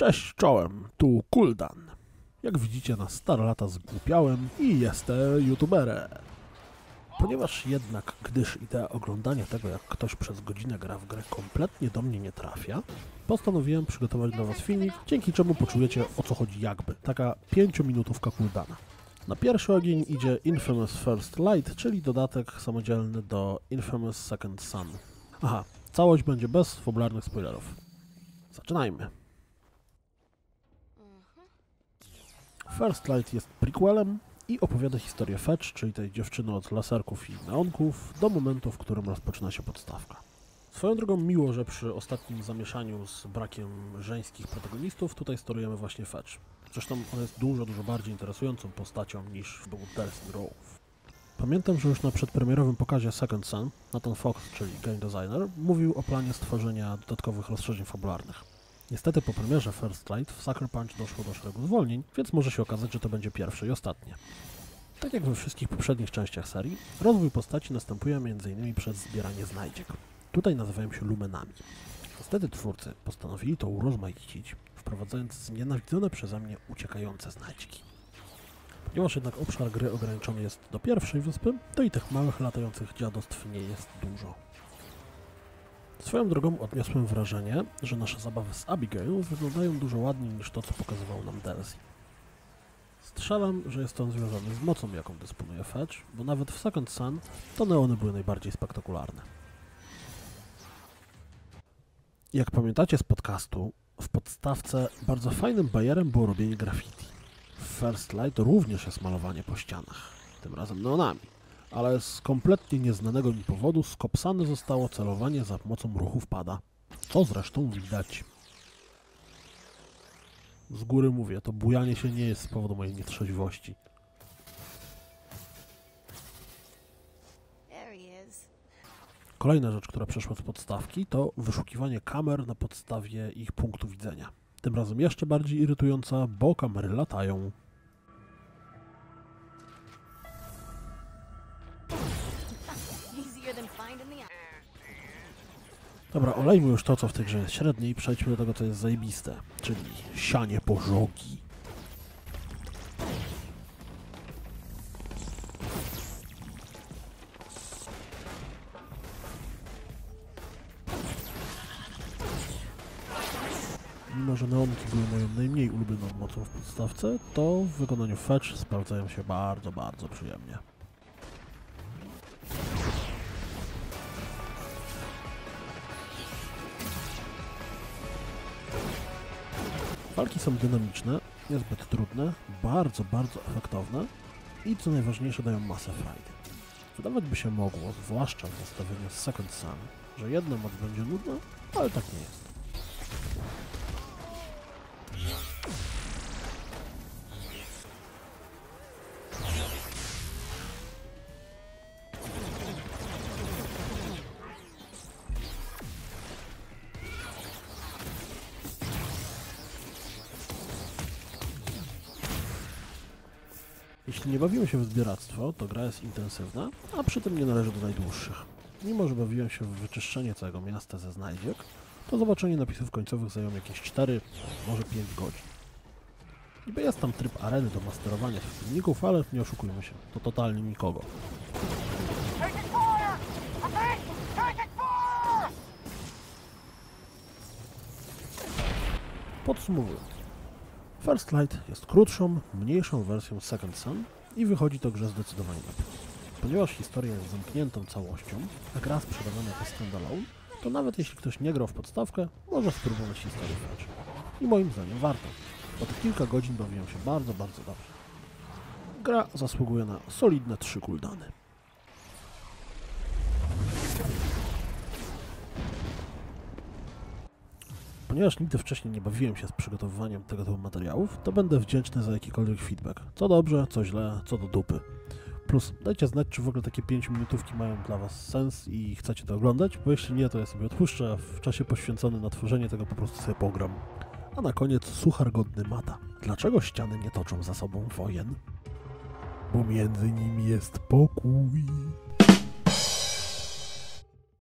Cześć, czołem, tu Kuldan. Jak widzicie, na stare lata zgłupiałem i jestem youtuberem. Ponieważ jednak, gdyż idea oglądania tego, jak ktoś przez godzinę gra w grę kompletnie do mnie nie trafia, postanowiłem przygotować dla Was filmik, dzięki czemu poczujecie o co chodzi jakby. Taka 5-minutówka Kuldana. Na pierwszy ogień idzie Infamous First Light, czyli dodatek samodzielny do Infamous Second Son. Aha, całość będzie bez fabularnych spoilerów. Zaczynajmy. First Light jest prequelem i opowiada historię Fetch, czyli tej dziewczyny od laserków i neonków, do momentu, w którym rozpoczyna się podstawka. Swoją drogą miło, że przy ostatnim zamieszaniu z brakiem żeńskich protagonistów tutaj sterujemy właśnie Fetch. Zresztą ona jest dużo, dużo bardziej interesującą postacią niż był Delsin Rove. Pamiętam, że już na przedpremierowym pokazie Second Son Nathan Fox, czyli game designer, mówił o planie stworzenia dodatkowych rozszerzeń fabularnych. Niestety po premierze First Light w Sucker Punch doszło do szeregu zwolnień, więc może się okazać, że to będzie pierwsze i ostatnie. Tak jak we wszystkich poprzednich częściach serii, rozwój postaci następuje m.in. przez zbieranie znajdziek. Tutaj nazywają się lumenami. Niestety twórcy postanowili to urozmaicić, wprowadzając znienawidzone przeze mnie uciekające znajdźki. Ponieważ jednak obszar gry ograniczony jest do pierwszej wyspy, to i tych małych latających dziadostw nie jest dużo. Swoją drogą odniosłem wrażenie, że nasze zabawy z Abigail wyglądają dużo ładniej niż to, co pokazywał nam Delzy. Strzelam, że jest on związany z mocą, jaką dysponuje Fetch, bo nawet w Second Sun to neony były najbardziej spektakularne. Jak pamiętacie z podcastu, w podstawce bardzo fajnym bajerem było robienie graffiti. W First Light również jest malowanie po ścianach, tym razem neonami ale z kompletnie nieznanego mi powodu skopsane zostało celowanie za pomocą ruchów pada. Co zresztą widać. Z góry mówię, to bujanie się nie jest z powodu mojej nietrzeźwości. Kolejna rzecz, która przeszła z podstawki, to wyszukiwanie kamer na podstawie ich punktu widzenia. Tym razem jeszcze bardziej irytująca, bo kamery latają. Dobra, olejmy już to, co w tej grze jest średnie i przejdźmy do tego, co jest zajebiste, czyli sianie pożogi. Mimo, że neonki były moją najmniej ulubioną mocą w podstawce, to w wykonaniu Fetch sprawdzają się bardzo, bardzo przyjemnie. Walki są dynamiczne, niezbyt trudne, bardzo, bardzo efektowne i co najważniejsze dają masę frajdy. Wydawać by się mogło, zwłaszcza w zestawieniu z Second Sun, że jedna moc będzie nudna, ale tak nie jest. Jeśli nie bawimy się w zbieractwo, to gra jest intensywna, a przy tym nie należy do najdłuższych. Mimo, że bawiłem się w wyczyszczenie całego miasta ze znajdziek, to zobaczenie napisów końcowych zajęło jakieś 4, może 5 godzin. Niby jest tam tryb areny do masterowania przeciwników, ale nie oszukujmy się, to totalnie nikogo. Podsumowując, First Light jest krótszą, mniejszą wersją Second Sun i wychodzi to grze zdecydowanie lepiej. Ponieważ historia jest zamkniętą całością, a gra sprzedawana jako standalone, to nawet jeśli ktoś nie grał w podstawkę, może spróbować historię Fetch. I moim zdaniem warto. Tych kilka godzin bawiłem się bardzo, bardzo dobrze. Gra zasługuje na solidne trzy kuldany. Ponieważ nigdy wcześniej nie bawiłem się z przygotowywaniem tego typu materiałów, to będę wdzięczny za jakikolwiek feedback. Co dobrze, co źle, co do dupy. Plus dajcie znać, czy w ogóle takie 5 minutówki mają dla Was sens i chcecie to oglądać, bo jeśli nie, to ja sobie odpuszczę, a w czasie poświęconym na tworzenie tego po prostu sobie pogram. A na koniec suchar godny mata. Dlaczego ściany nie toczą za sobą wojen? Bo między nimi jest pokój.